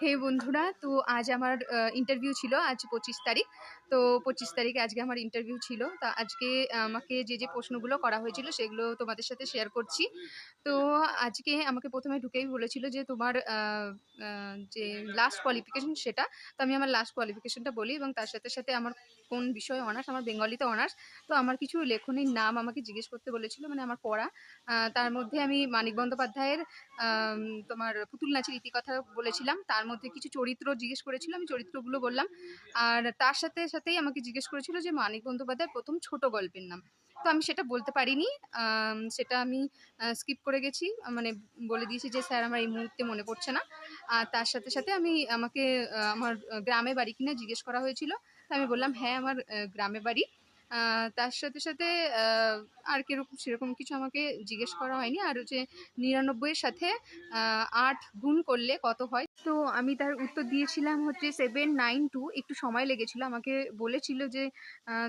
হে বন্ধুরা, তো আজ আমার ইন্টারভিউ ছিল আজ পঁচিশ তারিখ। তো পঁচিশ তারিখে আজকে আমার ইন্টারভিউ ছিল। তা আজকে আমাকে যে যে প্রশ্নগুলো করা হয়েছিল সেগুলো তোমাদের সাথে শেয়ার করছি। তো আজকে আমাকে প্রথমে ঢুকেই বলেছিল যে, তোমার যে লাস্ট কোয়ালিফিকেশন সেটা, তো আমি আমার লাস্ট কোয়ালিফিকেশনটা বলি এবং তার সাথে সাথে আমার কোন বিষয়ে অনার্স আমার বেঙ্গলিতে অনার্স তো আমার কিছু লেখনীর নাম আমাকে জিজ্ঞেস করতে বলেছিল মানে আমার পড়া। তার মধ্যে আমি মানিক বন্দ্যোপাধ্যায়ের তোমার পুতুল নাচের ইতিকথা বলেছিলাম। তার মধ্যে কিছু চরিত্র জিজ্ঞেস করেছিল, আমি চরিত্রগুলো বললাম। আর তার সাথে সাথেই আমাকে জিজ্ঞেস করেছিল যে মানিক বন্দ্যোপাধ্যায়ের প্রথম ছোট গল্পের নাম। তো আমি সেটা বলতে পারিনি। সেটা আমি স্কিপ করে গেছি। মানে বলে দিয়েছি যে, স্যার, আমার এই মুহূর্তে মনে পড়ছে না। আর তার সাথে সাথে আমি, আমাকে আমার গ্রামে বাড়ি কিনা জিজ্ঞেস করা হয়েছিল। তো আমি বললাম হ্যাঁ আমার আহ, গ্রামে বাড়ি আহ, তার সাথে সাথে আর কীরকম সেরকম কিছু আমাকে জিজ্ঞেস করা হয়নি। আর হচ্ছে নিরানব্বইয়ের সাথে আট গুণ করলে কত হয়? তো আমি তার উত্তর দিয়েছিলাম হচ্ছে সেভেন নাইন টু একটু সময় লেগেছিল, আমাকে বলেছিল যে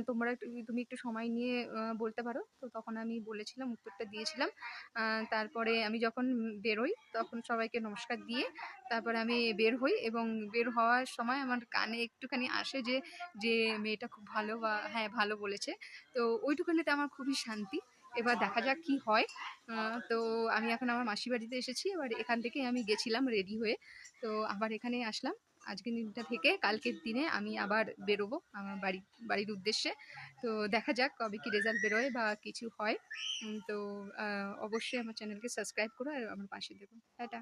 তোমরা তুমি একটু সময় নিয়ে বলতে পারো। তো তখন আমি বলেছিলাম, উত্তরটা দিয়েছিলাম। তারপরে আমি যখন বেরোই, তখন সবাইকে নমস্কার দিয়ে তারপরে আমি বের হই এবং বের হওয়ার সময় আমার কানে একটুখানি আসে যে যে মেয়েটা খুব ভালো বা হ্যাঁ ভালো বলেছে। তো ওইটুখানিতে আমার খুবই শান্তি। এবার দেখা যাক কি হয়। তো আমি এখন আমার মাসির বাড়িতে এসেছি। এবার এখান থেকে আমি গেছিলাম রেডি হয়ে। তো আবার এখানে আসলাম। আজকের দিনটা থেকে কালকের দিনে আমি আবার বেরোবো আমার বাড়ি, বাড়ির উদ্দেশ্যে। তো দেখা যাক কবে কি রেজাল্ট বেরোয় বা কিছু হয়। তো অবশ্যই আমার চ্যানেলকে সাবস্ক্রাইব করো আর আমার পাশে দেবো টাটা।